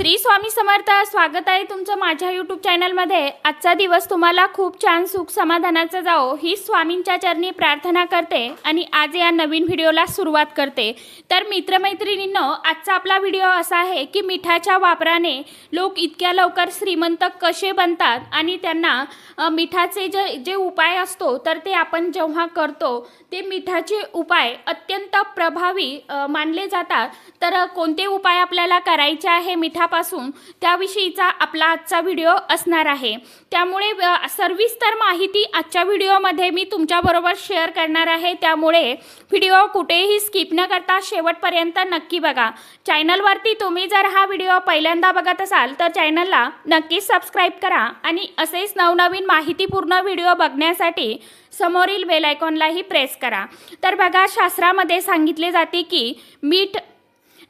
श्री स्वामी समर्थ स्वागत आहे तुमचं माझ्या यूट्यूब चॅनलमध्ये आजचा दिवस तुम्हाला खूप छान सुख समाधानाचा जाओ ही स्वामींच्या चरणी प्रार्थना करते आणि आज या नवीन व्हिडिओला सुरुवात करते. तर मित्रमैत्रिणींनो आजचा आपला व्हिडिओ असा आहे की मिठाच्या वापराने लोक इतक्या लवकर श्रीमंत कसे बनतात आणि त्यांना मिठाचे जे जे उपाय असतो तर ते आपण जेव्हा करतो ते मिठाचे उपाय अत्यंत प्रभावी मानले जातात. तर कोणते उपाय आपल्याला करायचे आहे मिठापासून त्याविषयीचा आपला आजचा व्हिडिओ असणार आहे. त्यामुळे सर्विस्तर माहिती आजच्या व्हिडिओमध्ये मी तुमच्याबरोबर शेअर करणार आहे. त्यामुळे व्हिडिओ कुठेही स्किप न करता शेवटपर्यंत नक्की बघा. चॅनलवरती तुम्ही जर हा व्हिडिओ पहिल्यांदा बघत असाल तर चॅनलला नक्कीच सबस्क्राईब करा आणि असेच नवनवीन माहितीपूर्ण व्हिडिओ बघण्यासाठी समोरील बेल आयकॉनलाही प्रेस करा. तर बघा शास्त्रामध्ये सांगितले जाते की मीठ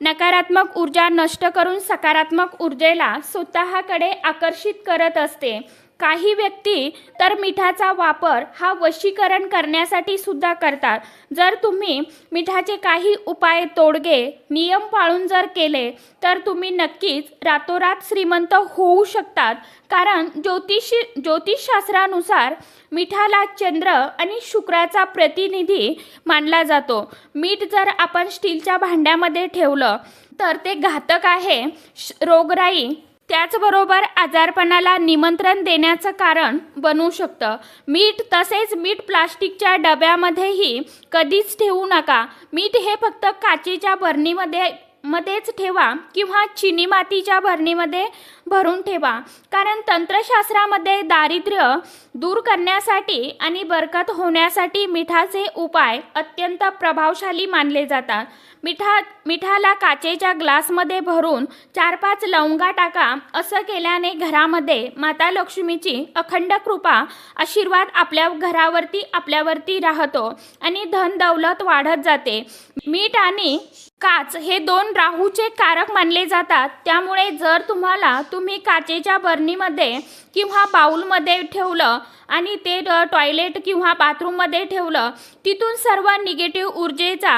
नकारात्मक ऊर्जा नष्ट करून सकारात्मक ऊर्जेला स्वतःकडे आकर्षित करत असते. काही व्यक्ती तर मिठाचा वापर हा वशीकरण करण्यासाठी सुद्धा करतात. जर तुम्ही मिठाचे काही उपाय तोडगे नियम पाळून जर केले तर तुम्ही नक्कीच रातोरात श्रीमंत होऊ शकतात. कारण ज्योतिषी ज्योतिषशास्त्रानुसार मिठाला चंद्र आणि शुक्राचा प्रतिनिधी मानला जातो. मीठ जर आपण स्टीलच्या भांड्यामध्ये ठेवलं तर ते घातक आहे. श- रोगराई त्याचबरोबर आजारपणाला निमंत्रण देण्याचं कारण बनू शकतं. मीठ तसेच मीठ प्लास्टिकच्या डब्यामध्येही कधीच ठेवू नका. मीठ हे फक्त काचेच्या बरणीमध्ये मध्येच ठेवा किंवा चिनी मातीच्या भरणीमध्ये भरून ठेवा. कारण तंत्रशास्त्रामध्ये दारिद्र्य दूर करण्यासाठी आणि बरकत होण्यासाठी मिठाचे उपाय अत्यंत प्रभावशाली मानले जातात. मिठा मिठाला काचेच्या ग्लासमध्ये भरून चार पाच लवंगा टाका. असं केल्याने घरामध्ये माता लक्ष्मीची अखंड कृपा आशीर्वाद आपल्या घरावरती आपल्यावरती राहतो आणि धन दौलत वाढत जाते. मीठ आणि काच हे दोन राहूचे कारक मानले जातात. त्यामुळे जर तुम्हाला तुम्ही काचेच्या बरणीमध्ये किंवा बाऊलमध्ये ठेवलं आणि ते टॉयलेट किंवा बाथरूममध्ये ठेवलं तिथून सर्व निगेटिव्ह ऊर्जेचा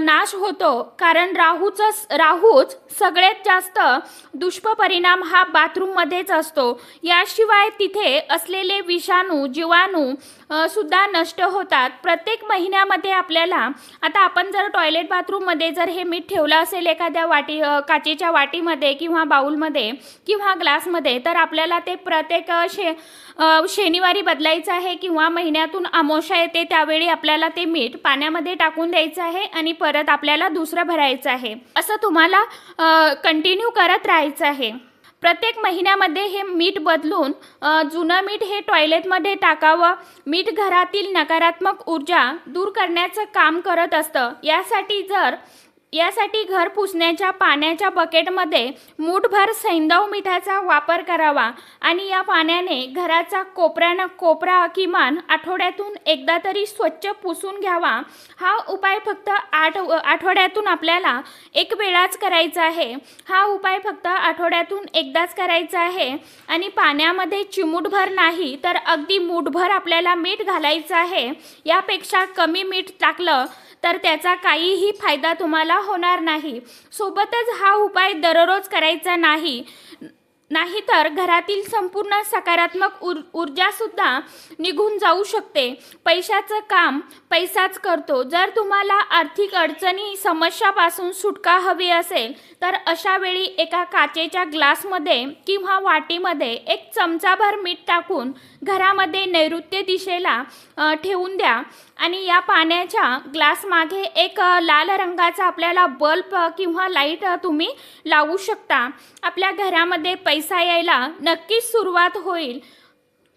नाश होतो. कारण राहूचं राहूच सगळ्यात जास्त दुष्परिणाम हा बाथरूममध्येच असतो. याशिवाय तिथे असलेले विषाणू जीवाणू सुद्धा नष्ट होतात. प्रत्येक महिन्यामध्ये आपल्याला आता आपण जर टॉयलेट बाथरूममध्ये जर हे मीठ ठेवलं असेल एखाद्या वाटी काचेच्या वाटीमध्ये किंवा बाऊलमध्ये किंवा ग्लासमध्ये तर आपल्याला ते प्रत्येक शे शनिवारी बदलायचं आहे किंवा महिन्यातून अमोशा येते त्यावेळी आपल्याला ते मीठ पाण्यामध्ये टाकून द्यायचं आहे आणि परत आपल्याला दुसरं भरायचं आहे. असं तुम्हाला कंटिन्यू करत राहायचं आहे. प्रत्येक महिन्यामध्ये हे मीठ बदलून जुनं मीठ हे टॉयलेटमध्ये टाकावं. मीठ घरातील नकारात्मक ऊर्जा दूर करण्याचं काम करत असतं. यासाठी जर यासाठी घर पुसण्याच्या पाण्याच्या बकेटमध्ये मूठभर सैंदव मिठाचा वापर करावा आणि या पाण्याने घराचा कोपऱ्यानं कोपरा किमान आठवड्यातून एकदा तरी स्वच्छ पुसून घ्यावा. हा उपाय फक्त आठ आठवड्यातून आपल्याला एक वेळाच करायचा आहे. हा उपाय फक्त आठवड्यातून एकदाच करायचा आहे. आणि पाण्यामध्ये चिमूटभर नाही तर अगदी मूठभर आपल्याला मीठ घालायचं आहे. यापेक्षा कमी मीठ टाकलं तर त्याचा काहीही फायदा तुम्हाला होणार नाही. सोबतच हा उपाय दररोज करायचा नाही. नाहीतर घरातील संपूर्ण सकारात्मक उर ऊर्जासुद्धा निघून जाऊ शकते. पैशाचं काम पैसाच करतो. जर तुम्हाला आर्थिक अडचणी समस्यापासून सुटका हवी असेल तर अशा वेळी एका काचेच्या ग्लासमध्ये किंवा वाटीमध्ये एक चमचाभर मीठ टाकून घरामध्ये नैऋत्य दिशेला ठेवून द्या. आणि या पाण्याच्या ग्लासमागे एक लाल रंगाचा आपल्याला बल्ब किंवा लाइट तुम्ही लावू शकता. आपल्या घरामध्ये पैसे यायला नक्कीच सुरुवात होईल.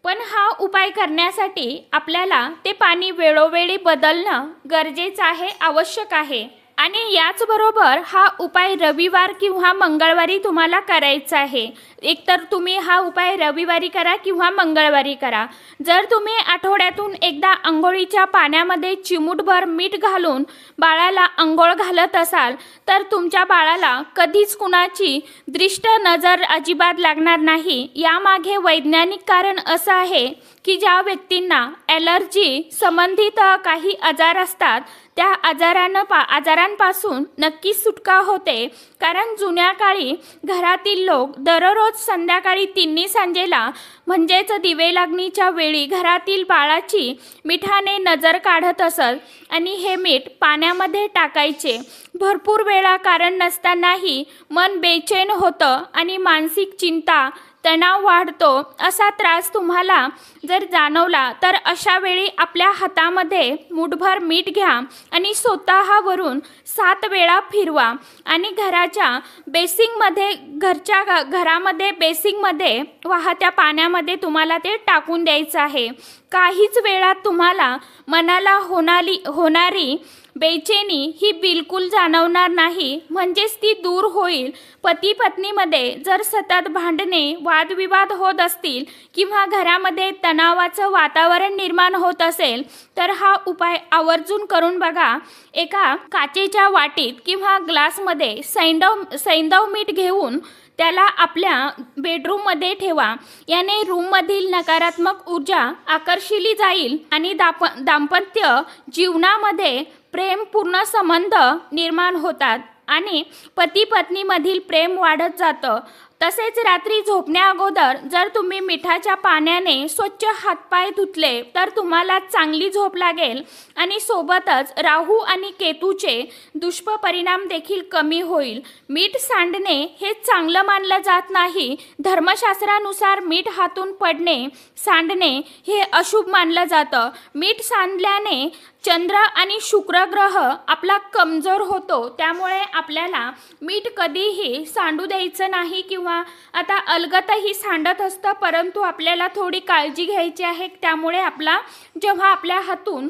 पण हा उपाय करण्यासाठी आपल्याला ते पाणी वेळोवेळी बदलणं गरजेचं आहे आवश्यक आहे. आणि याचबरोबर हा उपाय रविवार किंवा मंगळवारी तुम्हाला करायचा आहे. एकतर तुम्ही हा उपाय रविवारी करा किंवा मंगळवारी करा. जर तुम्ही आठवड्यातून एकदा आंघोळीच्या पाण्यामध्ये चिमूटभर मीठ घालून बाळाला आंघोळ घालत असाल तर तुमच्या बाळाला कधीच कुणाची दृष्ट नजर अजिबात लागणार नाही. यामागे वैज्ञानिक कारण असं आहे की ज्या व्यक्तींना ॲलर्जी संबंधित काही आजार असतात त्या आजारानं पा आजारांपासून नक्कीच सुटका होते. कारण जुन्या काळी घरातील लोक दररोज संध्याकाळी तिन्ही सांजेला म्हणजेच दिवे लागणीच्या वेळी घरातील बाळाची मिठाने नजर काढत असत आणि हे मीठ पाण्यामध्ये टाकायचे. भरपूर वेळा कारण नसतानाही मन बेचैन होतं आणि मानसिक चिंता तणाव वाढतो असा त्रास तुम्हाला जर जाणवला तर अशा वेळी आपल्या हातामध्ये मुठभर मीठ घ्या आणि स्वतःवरून सात वेळा फिरवा. आणि घराच्या बेसिंगमध्ये घरच्या घरामध्ये बेसिंगमध्ये वाहत्या पाण्यामध्ये तुम्हाला ते टाकून द्यायचं आहे. काहीच वेळात तुम्हाला मनाला होणारी होणारी बेचैनी ही बिलकुल जाणवणार नाही म्हणजेच ती दूर होईल. पती पत्नीमध्ये जर सतत भांडणे वादविवाद होत असतील किंवा घरामध्ये तणावाचं वातावरण निर्माण होत असेल तर हा उपाय आवर्जून करून बघा. एका काचेच्या वाटीत किंवा ग्लासमध्ये सैंदव सैंदव मीठ घेऊन त्याला आपल्या बेडरूममध्ये ठेवा. याने रूममधील नकारात्मक ऊर्जा आकर्षिली जाईल आणि दाप दाम्पत्य जीवनामध्ये प्रेमपूर्ण संबंध निर्माण होतात आणि पती पत्नीमधील प्रेम वाढत जातं. तसेच रात्री झोपण्या अगोदर जर तुम्ही मिठाच्या पाण्याने स्वच्छ हातपाय धुतले तर तुम्हाला चांगली झोप लागेल आणि सोबतच राहू आणि केतूचे दुष्परिणाम देखील कमी होईल. मीठ सांडणे हे चांगलं मानलं जात नाही. धर्मशास्त्रानुसार मीठ हातून पडणे सांडणे हे अशुभ मानलं जातं. मीठ सांडल्याने चंद्र आणि शुक्र ग्रह आपला कमजोर होतो त्यामुळे आपल्याला मीठ कधीही सांडू द्यायचं नाही किंवा किंवा आता अलगतही सांडत असतं परंतु आपल्याला थोडी काळजी घ्यायची आहे. त्यामुळे आपला जेव्हा आपल्या हातून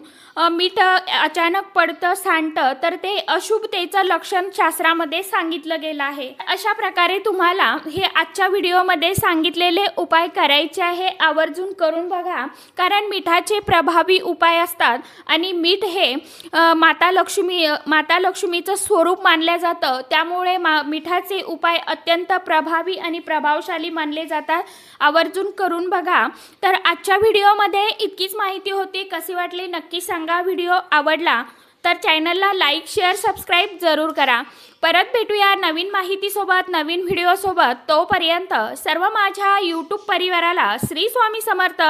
मीठ अचानक पडतं सांडतं तर ते अशुभतेचं लक्षण शास्त्रामध्ये सांगितलं गेलं आहे. अशा प्रकारे तुम्हाला हे आजच्या व्हिडिओमध्ये सांगितलेले उपाय करायचे आहे. आवर्जून करून बघा. कारण मिठाचे प्रभावी उपाय असतात आणि मीठ हे माता लक्ष्मी माता लक्ष्मीचं स्वरूप मानलं जातं. त्यामुळे मा मिठाचे उपाय अत्यंत प्रभावी प्रभावी आणि प्रभावशाली मानले जातात. आवर्जून करून बघा. तर आजच्या व्हिडिओमध्ये इतकीच माहिती होती. कशी वाटली नक्की सांगा. व्हिडिओ आवडला तर चॅनलला लाईक शेअर सबस्क्राईब जरूर करा. परत भेटूया नवीन माहितीसोबत नवीन व्हिडिओसोबत. तोपर्यंत सर्व माझ्या यूट्यूब परिवाराला श्री स्वामी समर्थ.